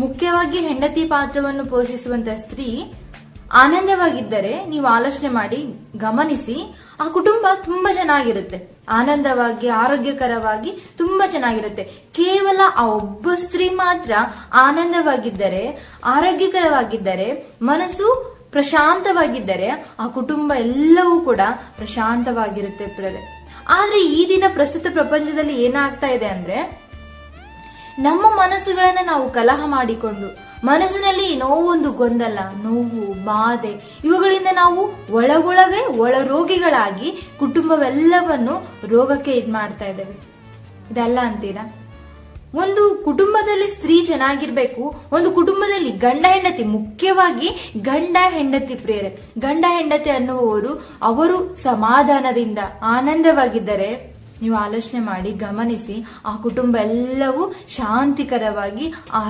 ಮುಖ್ಯವಾಗಿ ಹೆಂಡತಿ ಪಾತ್ರವನ್ನು ಪೋಷಿಸುವಂತ ಸ್ತ್ರೀ ಆನಂದವಾಗಿದ್ದರೆ ನೀವು ಆಲೋಚನೆ ಮಾಡಿ, ಗಮನಿಸಿ, ಆ ಕುಟುಂಬ ತುಂಬಾ ಚೆನ್ನಾಗಿರುತ್ತೆ. ಆನಂದವಾಗಿ, ಆರೋಗ್ಯಕರವಾಗಿ ತುಂಬಾ ಚೆನ್ನಾಗಿರುತ್ತೆ. ಕೇವಲ ಆ ಒಬ್ಬ ಸ್ತ್ರೀ ಮಾತ್ರ ಆನಂದವಾಗಿದ್ದರೆ, ಆರೋಗ್ಯಕರವಾಗಿದ್ದರೆ, ಮನಸ್ಸು ಪ್ರಶಾಂತವಾಗಿದ್ದರೆ, ಆ ಕುಟುಂಬ ಎಲ್ಲವೂ ಕೂಡ ಪ್ರಶಾಂತವಾಗಿರುತ್ತೆ. ಆದ್ರೆ ಈ ದಿನ ಪ್ರಸ್ತುತ ಪ್ರಪಂಚದಲ್ಲಿ ಏನಾಗ್ತಾ ಇದೆ ಅಂದ್ರೆ ನಮ್ಮ ಮನಸ್ಸುಗಳನ್ನ ನಾವು ಕಲಹ ಮಾಡಿಕೊಂಡು ಮನಸ್ಸಿನಲ್ಲಿ ನೋವೊಂದು ಗೊಂದಲ, ನೋವು, ಬಾಧೆ, ಇವುಗಳಿಂದ ನಾವು ಒಳಗೊಳಗೆ ಒಳ ರೋಗಿಗಳಾಗಿ ಕುಟುಂಬವೆಲ್ಲವನ್ನು ರೋಗಕ್ಕೆ ಇದ್ ಮಾಡ್ತಾ ಇದ್ದೇವೆ. ಇದೆಲ್ಲ ಅಂತೀರಾ? ಒಂದು ಕುಟುಂಬದಲ್ಲಿ ಸ್ತ್ರೀ ಚೆನ್ನಾಗಿರ್ಬೇಕು, ಒಂದು ಕುಟುಂಬದಲ್ಲಿ ಗಂಡ ಹೆಂಡತಿ, ಮುಖ್ಯವಾಗಿ ಗಂಡ ಹೆಂಡತಿ ಪ್ರೇರೆ. ಗಂಡ ಹೆಂಡತಿ ಅನ್ನುವವರು ಅವರು ಸಮಾಧಾನದಿಂದ ಆನಂದವಾಗಿದ್ದರೆ ನೀವು ಆಲೋಚನೆ ಮಾಡಿ ಗಮನಿಸಿ ಆ ಕುಟುಂಬ ಎಲ್ಲವೂ ಶಾಂತಿಕರವಾಗಿ ಆ